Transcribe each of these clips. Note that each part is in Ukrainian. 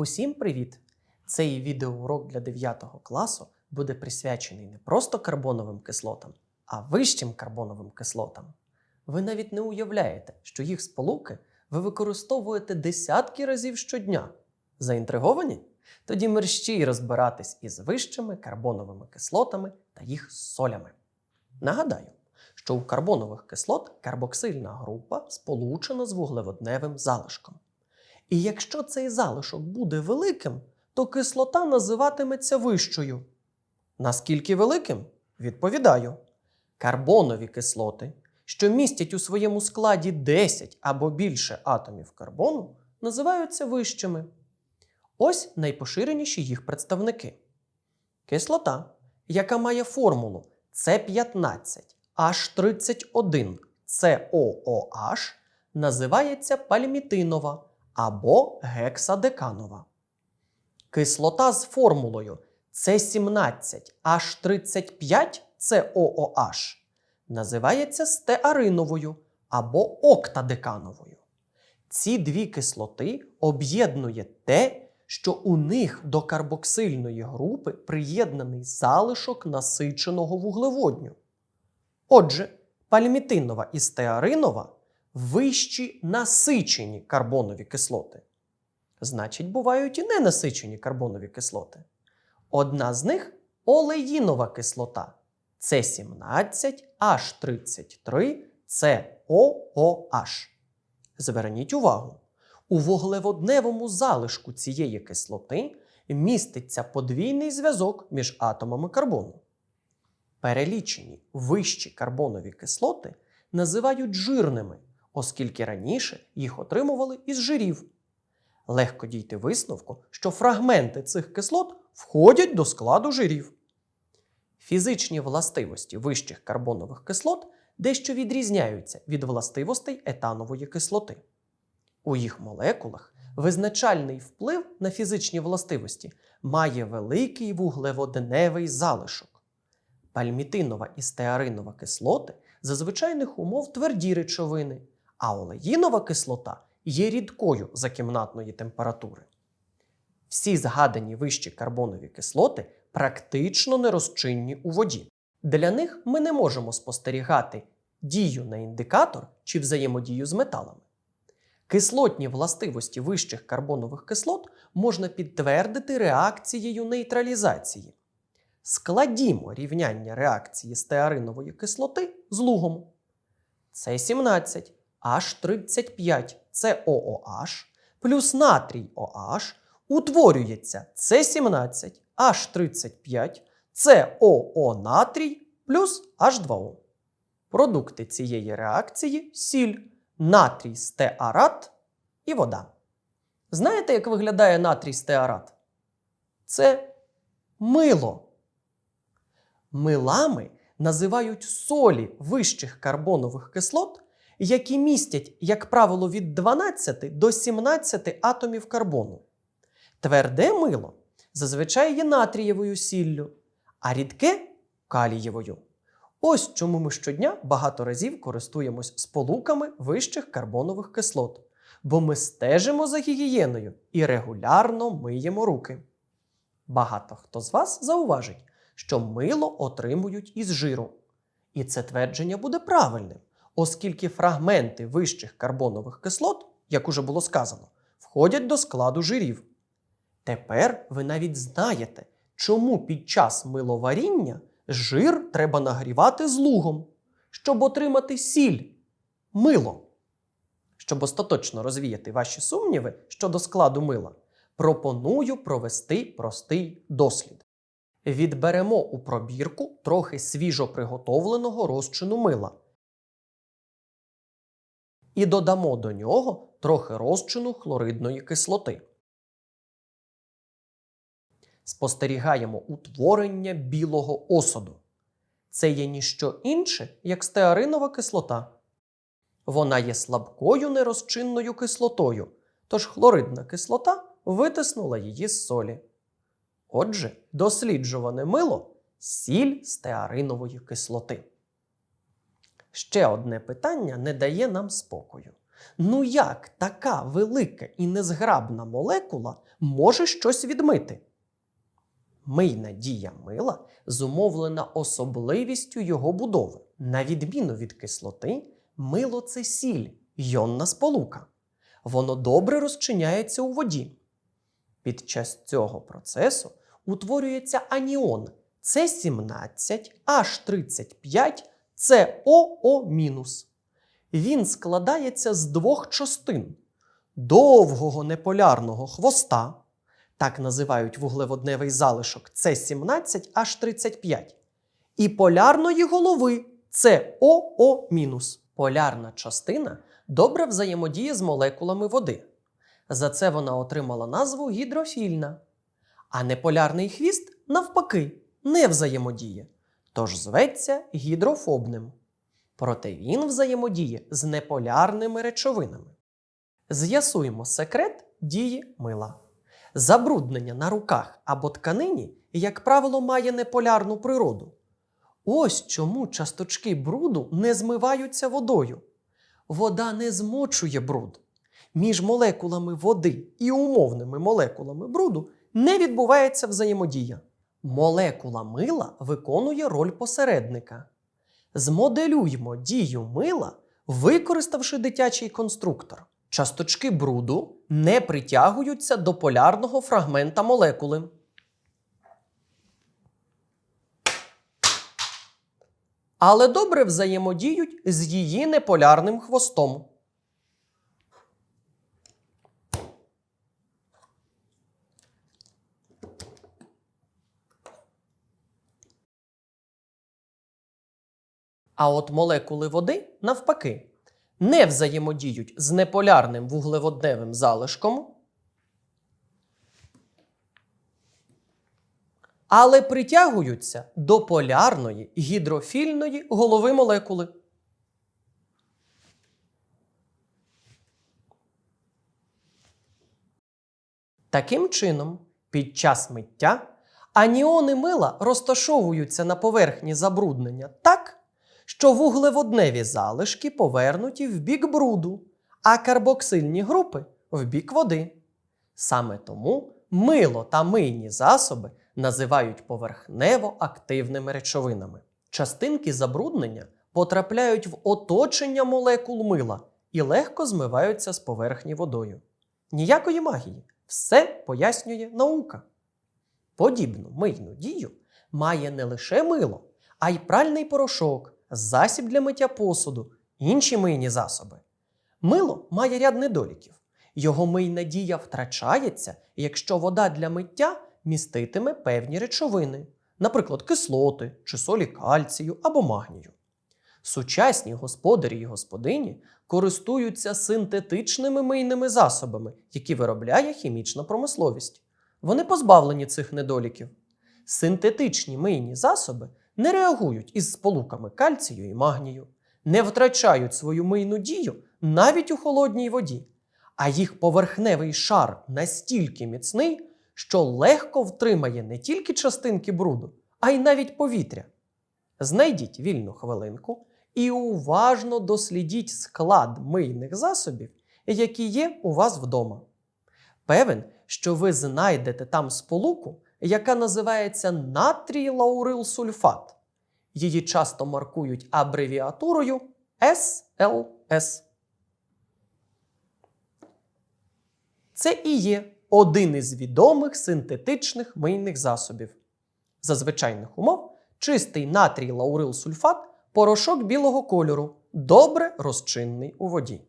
Усім привіт! Цей відеоурок для 9 класу буде присвячений не просто карбоновим кислотам, а вищим карбоновим кислотам. Ви навіть не уявляєте, що їх сполуки ви використовуєте десятки разів щодня. Заінтриговані? Тоді мерщій розбиратись із вищими карбоновими кислотами та їх солями. Нагадаю, що у карбонових кислот карбоксильна група сполучена з вуглеводневим залишком. І якщо цей залишок буде великим, то кислота називатиметься вищою. Наскільки великим? Відповідаю. Карбонові кислоти, що містять у своєму складі 10 або більше атомів карбону, називаються вищими. Ось найпоширеніші їх представники. Кислота, яка має формулу С15H31 COOH, називається пальмітинова або гексадеканова. Кислота з формулою С17H35 COOH називається стеариновою або октадекановою. Ці дві кислоти об'єднує те, що у них до карбоксильної групи приєднаний залишок насиченого вуглеводню. Отже, пальмітинова і стеаринова вищі насичені карбонові кислоти. Значить, бувають і ненасичені карбонові кислоти. Одна з них олеїнова кислота С17H33 COOH. Зверніть увагу, у вуглеводневому залишку цієї кислоти міститься подвійний зв'язок між атомами карбону. Перелічені вищі карбонові кислоти називають жирними, оскільки раніше їх отримували із жирів. Легко дійти висновку, що фрагменти цих кислот входять до складу жирів. Фізичні властивості вищих карбонових кислот дещо відрізняються від властивостей етанової кислоти. У їх молекулах визначальний вплив на фізичні властивості має великий вуглеводневий залишок. Пальмітинова і стеаринова кислоти за звичайних умов тверді речовини, а олеїнова кислота є рідкою за кімнатної температури. Всі згадані вищі карбонові кислоти практично нерозчинні у воді. Для них ми не можемо спостерігати дію на індикатор чи взаємодію з металами. Кислотні властивості вищих карбонових кислот можна підтвердити реакцією нейтралізації. Складімо рівняння реакції стеаринової кислоти з лугом. С17 H35 COOH плюс натрій OH утворюється С17 H35 COO натрій плюс H2O. Продукти цієї реакції сіль, натрій стеарат і вода. Знаєте, як виглядає натрій стеарат? Це мило. Милами називають солі вищих карбонових кислот, які містять, як правило, від 12 до 17 атомів карбону. Тверде мило зазвичай є натрієвою сіллю, а рідке калієвою. Ось чому ми щодня багато разів користуємось сполуками вищих карбонових кислот, бо ми стежимо за гігієною і регулярно миємо руки. Багато хто з вас зауважить, що мило отримують із жиру. І це твердження буде правильним, оскільки фрагменти вищих карбонових кислот, як уже було сказано, входять до складу жирів. Тепер ви навіть знаєте, чому під час миловаріння жир треба нагрівати з лугом, щоб отримати сіль, мило. Щоб остаточно розвіяти ваші сумніви щодо складу мила, пропоную провести простий дослід. Відберемо у пробірку трохи свіжо приготовленого розчину мила. І додамо до нього трохи розчину хлоридної кислоти. Спостерігаємо утворення білого осаду. Це є ніщо інше, як стеаринова кислота. Вона є слабкою нерозчинною кислотою, тож хлоридна кислота витиснула її з солі. Отже, досліджуване мило сіль стеаринової кислоти. Ще одне питання не дає нам спокою. Ну як така велика і незграбна молекула може щось відмити? Мийна дія мила зумовлена особливістю його будови. На відміну від кислоти, мило це сіль, йонна сполука. Воно добре розчиняється у воді. Під час цього процесу утворюється аніон С17, H35, COO-. Він складається з двох частин довгого неполярного хвоста, так називають вуглеводневий залишок С17H35, і полярної голови COO-. Полярна частина добре взаємодіє з молекулами води. За це вона отримала назву гідрофільна. А неполярний хвіст, навпаки, не взаємодіє, тож зветься гідрофобним. Проте він взаємодіє з неполярними речовинами. З'ясуємо секрет дії мила. Забруднення на руках або тканині, як правило, має неполярну природу. Ось чому часточки бруду не змиваються водою. Вода не змочує бруд. Між молекулами води і умовними молекулами бруду не відбувається взаємодія. Молекула мила виконує роль посередника. Змоделюймо дію мила, використавши дитячий конструктор. Часточки бруду не притягуються до полярного фрагмента молекули. Але добре взаємодіють з її неполярним хвостом. А от молекули води, навпаки, не взаємодіють з неполярним вуглеводневим залишком, але притягуються до полярної гідрофільної голови молекули. Таким чином, під час миття аніони мила розташовуються на поверхні забруднення так, що вуглеводневі залишки повернуті в бік бруду, а карбоксильні групи в бік води. Саме тому мило та мийні засоби називають поверхнево активними речовинами. Частинки забруднення потрапляють в оточення молекул мила і легко змиваються з поверхні водою. Ніякої магії, все пояснює наука. Подібну мийну дію має не лише мило, а й пральний порошок, засіб для миття посуду, інші мийні засоби. Мило має ряд недоліків. Його мийна дія втрачається, якщо вода для миття міститиме певні речовини, наприклад, кислоти чи солі кальцію або магнію. Сучасні господарі і господині користуються синтетичними мийними засобами, які виробляє хімічна промисловість. Вони позбавлені цих недоліків. Синтетичні мийні засоби не реагують із сполуками кальцію і магнію, не втрачають свою мийну дію навіть у холодній воді, а їх поверхневий шар настільки міцний, що легко втримає не тільки частинки бруду, а й навіть повітря. Знайдіть вільну хвилинку і уважно дослідіть склад мийних засобів, які є у вас вдома. Певен, що ви знайдете там сполуку, яка називається натрій лаурилсульфат. Її часто маркують абревіатурою SLS. Це і є один із відомих синтетичних мийних засобів. За звичайних умов чистий натрій лаурилсульфат порошок білого кольору, добре розчинний у воді.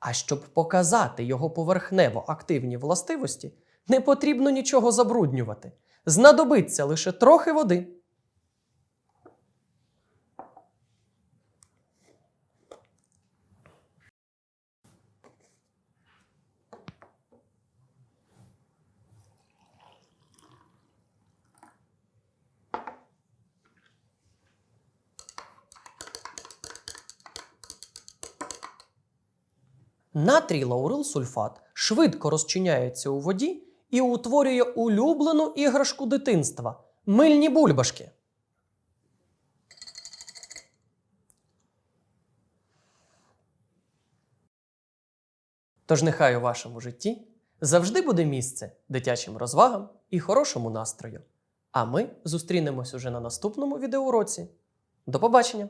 А щоб показати його поверхнево активні властивості, не потрібно нічого забруднювати. Знадобиться лише трохи води. Натрій лаурилсульфат швидко розчиняється у воді і утворює улюблену іграшку дитинства мильні бульбашки. Тож нехай у вашому житті завжди буде місце дитячим розвагам і хорошому настрою. А ми зустрінемось уже на наступному відеоуроці. До побачення!